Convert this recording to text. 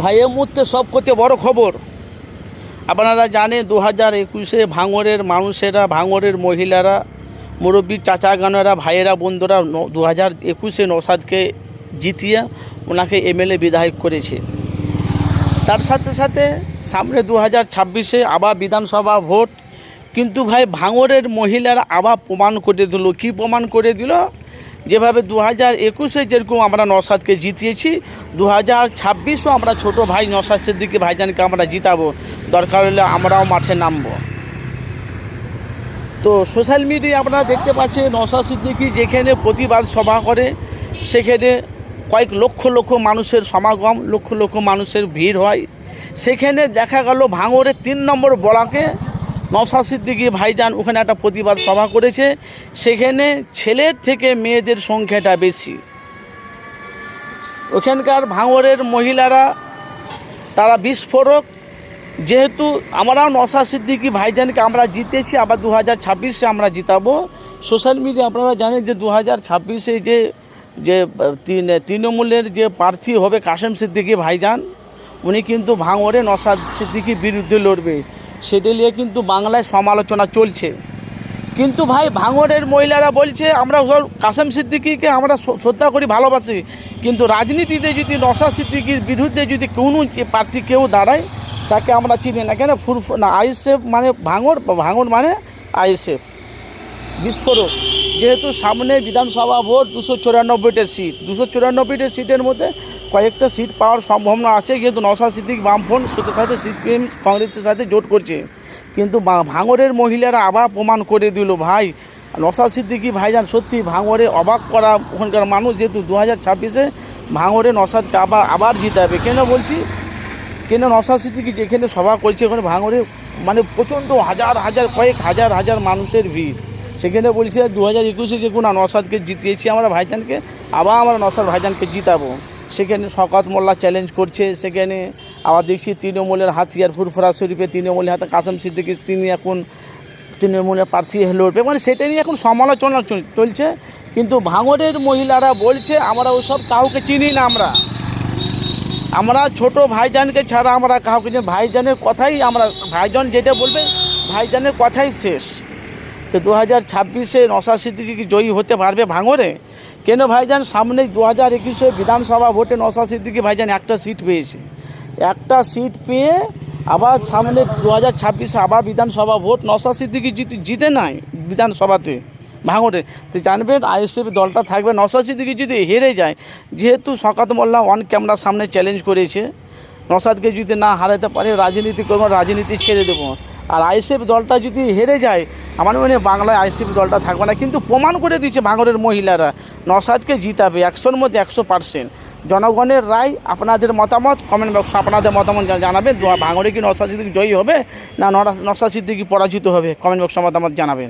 ভাইয়ের মুহূর্তে সব করতে বড় খবর। আপনারা জানেন দু হাজার একুশে ভাঙরের মানুষেরা ভাঙরের মহিলারা, মুরব্বী চাচাগানেরা ভাইয়েরা, বন্ধুরা দু হাজার একুশে নৌসাদকে জিতিয়ে ওনাকে এমএলএ বিধায়ক করেছে। তার সাথে সাথে সামনে দু হাজার ছাব্বিশে আবার বিধানসভা ভোট। কিন্তু ভাই ভাঙরের মহিলারা আবার প্রমাণ করে দিল। কি প্রমাণ করে দিল? যেভাবে দু হাজার একুশে যেরকম আমরা নসাদকে জিতিয়েছি দু হাজার ছাব্বিশও আমরা ছোটো ভাই নসাদ সিদ্দিকি ভাইজানকে আমরা জিতাবো। দরকার হলে আমরাও মাঠে নামবো। তো সোশ্যাল মিডিয়ায় আপনারা দেখতে পাচ্ছেন নসাদ সিদ্দিকি যেখানে প্রতিবাদ সভা করে, সেখানে কয়েক লক্ষ লক্ষ মানুষের সমাগম, লক্ষ লক্ষ মানুষের ভিড় হয়। সেখানে দেখা গেল ভাঙরের তিন নম্বর বলাকে নসাদ সিদ্দিকি ভাইজান ওখানে একটা প্রতিবাদ সভা করেছে। সেখানে ছেলের থেকে মেয়েদের সংখ্যাটা বেশি। ওখানকার ভাঙরের মহিলারা, তারা বিস্ফোরক। যেহেতু আমরাও নশা সিদ্দিকি ভাইজানকে আমরা জিতেছি, আবার দু হাজার ছাব্বিশে আমরা জিতাবো। সোশ্যাল মিডিয়া আপনারা জানেন যে দু হাজার ছাব্বিশে যে যে তৃণমূলের যে প্রার্থী হবে কাশেম সিদ্দিকি ভাইজান, উনি কিন্তু ভাঙরে নসাদ সিদ্দিকির বিরুদ্ধে লড়বে। সেটা নিয়ে কিন্তু বাংলায় সমালোচনা চলছে। কিন্তু ভাই ভাঙরের মহিলারা বলছে, আমরা কাসেম সিদ্দিকিকে আমরা শ্রদ্ধা করি, ভালোবাসি। কিন্তু রাজনীতিতে যদি নশা সিদ্দিকির বিরুদ্ধে যদি কোনো প্রার্থী কেউ দাঁড়ায়, তাকে আমরা চিনি না। কেন? ফুর না, আইএসএফ মানে ভাঙর ভাঙর মানে আইএসএফ। বিস্ফোরক। যেহেতু সামনে বিধানসভা ভোট দুশো চুরানব্বইটা সিট। দুশো চুরানব্বইটা সিটের মধ্যে কয়েকটা সিট পাওয়ার সম্ভাবনা আছে, কিন্তু নশা সিদ্দিক বামফ্রন্ট সাথে সাথে সিপিএম কংগ্রেসের সাথে জোট করছে। কিন্তু ভাঙরের মহিলারা আবার প্রমাণ করে দিল, ভাই নশা সিদ্দিকি ভাইজান সত্যি ভাঙরে অবাক করা ওখানকার মানুষ, যেহেতু দু হাজার ছাব্বিশে ভাঙরে নসাদকে আবার আবার জিতাবে কেন বলছি? কেন নশা সিদ্দিকি যেখানে সভা করছে, ওখানে ভাঙরে মানে প্রচণ্ড হাজার হাজার, কয়েক হাজার হাজার মানুষের ভিড়। সেখানে বলছি, দু হাজার একুশে যে কোনো নসাদকে জিতিয়েছি, আমরা ভাইজানকে, আবার আমরা নসাদ ভাইজানকে জিতাবো। সেখানে শকাত মোল্লা চ্যালেঞ্জ করছে, সেখানে আবার দেখছি তৃণমূলের হাতিয়ার ফুরফুরা শরীফে তৃণমূলের হাতে কাসেম সিদ্দিকি, তিনি এখন তৃণমূলের প্রার্থী লড়বে। মানে সেটা নিয়ে এখন সমালোচনা চল- চলছে। কিন্তু ভাঙরের মহিলারা বলছে, আমরা ওসব কাউকে চিনি না আমরা। আমরা ছোট ভাইজানকে ছাড়া আমরা কাউকে চিনি ভাইজানের কথাই আমরা, ভাইজান যেটা বলবে, ভাইজানের কথাই শেষ। তো দু হাজার ছাব্বিশে নশা সিদ্দিকি জয়ী হতে পারবে ভাঙরে কেন ভাইজান? সামনে দু হাজার একুশে বিধানসভা ভোটে নশা সিদ্দিকি ভাইজান একটা সিট পেয়েছে। একটা সিট পেয়ে আবার সামনে দু হাজার ছাব্বিশে আবার বিধানসভা ভোট নশা সিদ্দিকি জিতে জিতে নাই বিধানসভাতে ভাঙরে তো জানবেন, আইএসএফ দলটা থাকবে নশা সিদ্দিকি যদি হেরে যায়, যেহেতু শকাত মোল্লা অন ক্যামেরার সামনে চ্যালেঞ্জ করেছে নসাদকে যদি না হারাতে পারে, রাজনীতি করব, রাজনীতি ছেড়ে দেবো। আর আইসিএফ দলটা যদি হেরে যায়, আমার মনে হয় বাংলায় আইসিএফ দলটা থাকবে না। কিন্তু প্রমাণ করে দিয়েছে ভাঙরের মহিলারা নসাদকে জিতাবে, একশোর মধ্যে একশো পার্সেন্ট। জনগণের রায়, আপনাদের মতামত কমেন্ট বক্স আপনাদের মতামত জানাবেন। ভাঙরে কি নসাদ সিদ্দিকি জয়ী হবে, না নসাদ সিদ্দিকি পরাজিত হবে? কমেন্ট বক্সে মতামত জানাবেন।